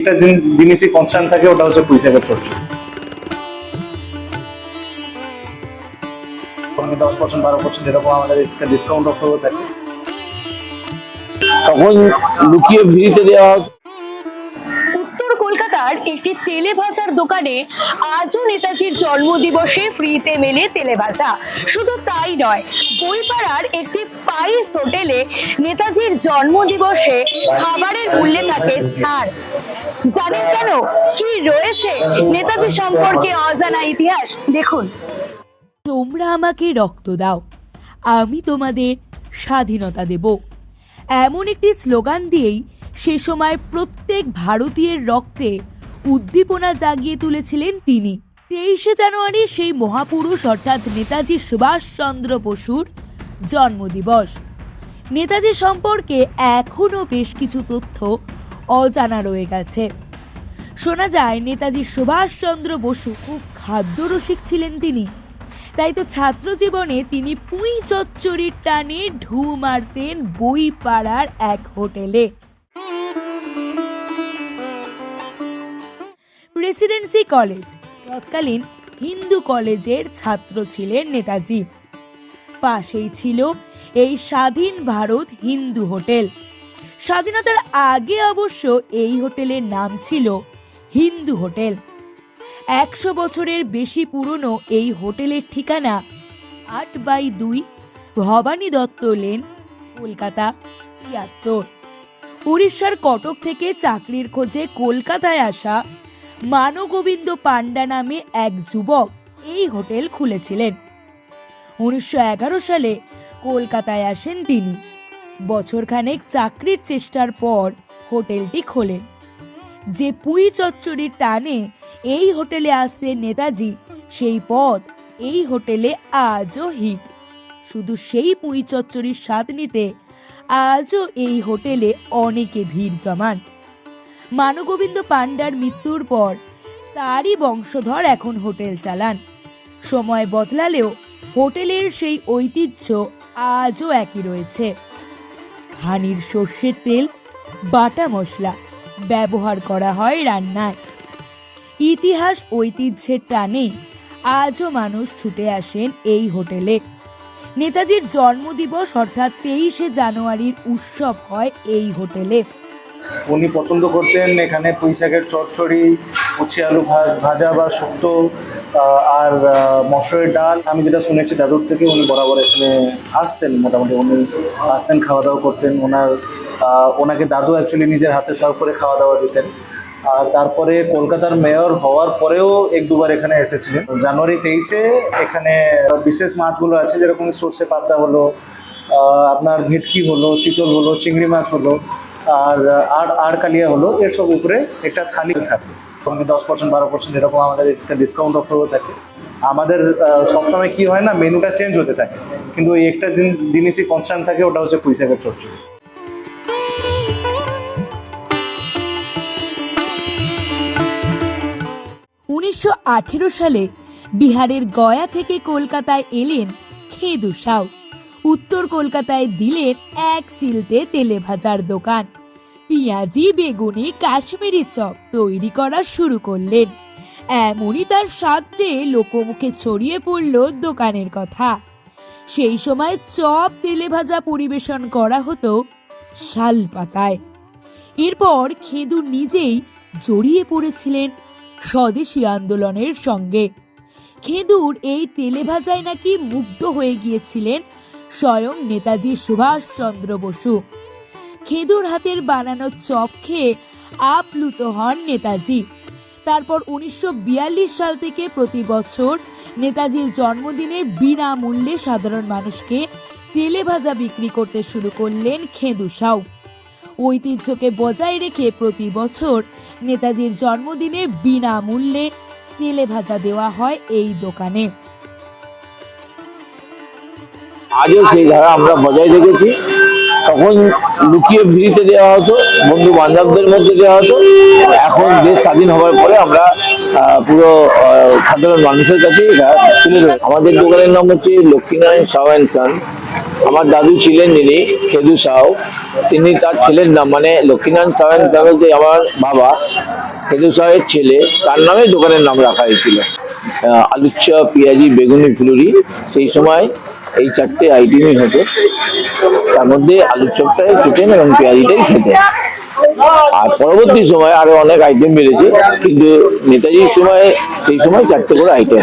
একটা জিনিস জিনিসই কনস্ট্যান্ট থাকে ওটা হচ্ছে পুঁইশাকের চর্চা দশ পার্সেন্ট বারো পার্সেন্ট এরকম আমাদের একটা ডিসকাউন্ট অফারও থাকে। তখন লুকিয়ে ভিড়িতে দেওয়া হতো। উত্তর কলকাতার একটি তেলে ভাজার দোকানে আজও নেতাজির জন্মদিবসে ফ্রিতে মেলে তেলে ভাজা। শুধু তাই নয় বইপাড়ার একটি পাইস হোটেলে নেতাজির জন্মদিবসে খাবারের মূল্যে থাকে ছাড়। জানেন কেন? কি রয়েছে নেতাজি সম্পর্কে অজানা ইতিহাস? দেখুন। তোমরা আমাকে রক্ত দাও, আমি তোমাদের স্বাধীনতা দেব। এমন একটি স্লোগান দিয়েই সে সময় প্রত্যেক ভারতীয়ের রক্তে উদ্দীপনা জাগিয়ে তুলেছিলেন তিনি। তেইশে জানুয়ারি সেই মহাপুরুষ অর্থাৎ নেতাজি সুভাষচন্দ্র বসুর জন্মদিবস। নেতাজি সম্পর্কে এখনও বেশ কিছু তথ্য অজানা রয়ে গেছে। শোনা যায়, নেতাজি সুভাষচন্দ্র বসু খুব খাদ্যরসিক ছিলেন তিনি। তাই তো ছাত্র জীবনে তিনি পুঁই চচ্চড়ির টানে ঢু মারতেন বইপাড়ার এক হোটেলে। প্রেসিডেন্সি কলেজ, তৎকালীন হিন্দু কলেজের ছাত্র ছিলেন নেতাজি। পাশেই ছিল এই স্বাধীন ভারত হিন্দু হোটেল। স্বাধীনতার আগে অবশ্য এই হোটেলের নাম ছিল হিন্দু হোটেল। একশো বছরের বেশি পুরনো এই হোটেলের ঠিকানা আট বাই দুই ভবানী দত্ত লেন, কলকাতা তিয়াত্তর। উড়িষ্যার কটক থেকে চাকরির খোঁজে কলকাতায় আসা মানগোবিন্দ পান্ডা নামে এক যুবক এই হোটেল খুলেছিলেন। উনিশশো এগারো সালে কলকাতায় আসেন তিনি। বছরখানেক চাকরির চেষ্টার পর হোটেলটি খোলেন। যে পুঁই চচ্চড়ির টানে এই হোটেলে আসতেন নেতাজি, সেই পথ এই হোটেলে আজও হিট। শুধু সেই পুঁই চচ্চড়ির স্বাদ নিতে আজও এই হোটেলে অনেকে ভিড় জমান। মানগোবিন্দ পান্ডার মৃত্যুর পর তারই বংশধর এখন হোটেল চালান। সময় বদলালেও হোটেলের সেই ঐতিহ্য আজও একই রয়েছে। হানির সর্ষের তেল, বাটা মশলা ব্যবহার করা হয় রান্নায়। ইতিহাস ঐতিহ্যের টানে আজও মানুষ ছুটে আসেন এই হোটেলে। নেতাজির জন্মদিবস অর্থাৎ তেইশে জানুয়ারির উৎসব হয় এই হোটেলে। উনি পছন্দ করতেন এখানে পুঁইশাকের চচ্চড়ি উচ্ছে আলু ভাজা বা শুক্তো আর আহ, মসুরের ডাল আমি যেটা শুনেছি দাদুর থেকে উনি বরাবর এখানে আসতেন মোটামুটি। উনি আসতেন খাওয়া দাওয়া করতেন। ওনার ওনাকে দাদু অ্যাকচুয়ালি নিজের হাতে সার্ভ করে খাওয়া দাওয়া দিতেন। আর তারপরে কলকাতার মেয়র হওয়ার পরেও এক দুবার এখানে এসেছিলেন। জানুয়ারি তেইশে এখানে বিশেষ মাছগুলো আছে যেরকম সর্ষে পাতা হলো আপনার ভেটকি হলো চিতল হলো চিংড়ি মাছ হলো আর আর আর কালিয়া হলো এর সব উপরে একটা থালি থাকে। মানে দশ পার্সেন্ট বারো পার্সেন্ট এরকম আমাদের একটা ডিসকাউন্ট অফারও থাকে। আমাদের সবসময় কি হয় না মেনুটা চেঞ্জ হতে থাকে। কিন্তু এই একটা জিনিস, জিনিসই কনস্ট্যান্ট থাকে, ওটা হচ্ছে পুঁইশাকের চচ্চড়ি উনিশশো আঠেরো সালে বিহারের গয়া থেকে কলকাতায় এলেন খেদু সাউ। উত্তর কলকাতায় দিলেন এক চিলতে তেলে ভাজার দোকান। পেঁয়াজি, বেগুনি, কাশ্মীরি চপ তৈরি করা শুরু করলেন। এমনই তার স্বাদ যে লোকমুখে ছড়িয়ে পড়ল দোকানের কথা। সেই সময় চপ তেলে ভাজা পরিবেশন করা হতো শাল পাতায়। এরপর খেদু নিজেই জড়িয়ে পড়েছিলেন স্বদেশী আন্দোলনের সঙ্গে। খেদুর এই তেলে ভাজায় নাকি মুগ্ধ হয়ে গিয়েছিলেন স্বয়ং নেতাজি সুভাষচন্দ্র বসু। খেদুর হাতের বানানো চপ খেয়ে আপ্লুত হন নেতাজি। তারপর উনিশশো বিয়াল্লিশ সাল থেকে প্রতি বছর নেতাজির জন্মদিনে বিনামূল্যে সাধারণ মানুষকে তেলে ভাজা বিক্রি করতে শুরু করলেন খেদু সাউ। ঐতিহ্যকে বজায় রেখে প্রতি বছর নেতাজির জন্মদিনে বিনামূল্যে তেলে ভাজা দেওয়া হয় এই দোকানে। আজও সেই ধারা আমরা বজায় রেখেছি। তখন লুকিয়ে ভিড়িতে দেওয়া হতো, বন্ধু বান্ধবদের মধ্যে দেওয়া হতো। এখন দেশ স্বাধীন হওয়ার পরে আমরা পুরো সাধারণ মানুষের কাছে এটা ধরি আমাদের দোকানের নাম হচ্ছে লক্ষ্মীনারায়ণ সাউ অ্যান্ড সান। আমার দাদু ছিলেন যিনি খেদু সাউ তিনি তার ছেলের নাম মানে লক্ষ্মীনারায়ণ সাউয়ের নামে যে আমার বাবা। খেদু সাহের ছেলে, তার নামে দোকানের নাম রাখা হয়েছিল। চপ পেঁয়াজি, বেগুনি, ফুলুরি। সেই সময় এই চারটে আইটেমই হতো তার মধ্যে আলুর চপটাই চিকেন এবং পেঁয়াজিটাই খেতে। আর পরবর্তী সময় আরও অনেক আইটেম বেড়েছে, কিন্তু নেতাজির সময় সেই সময় চারটে করে আইটেম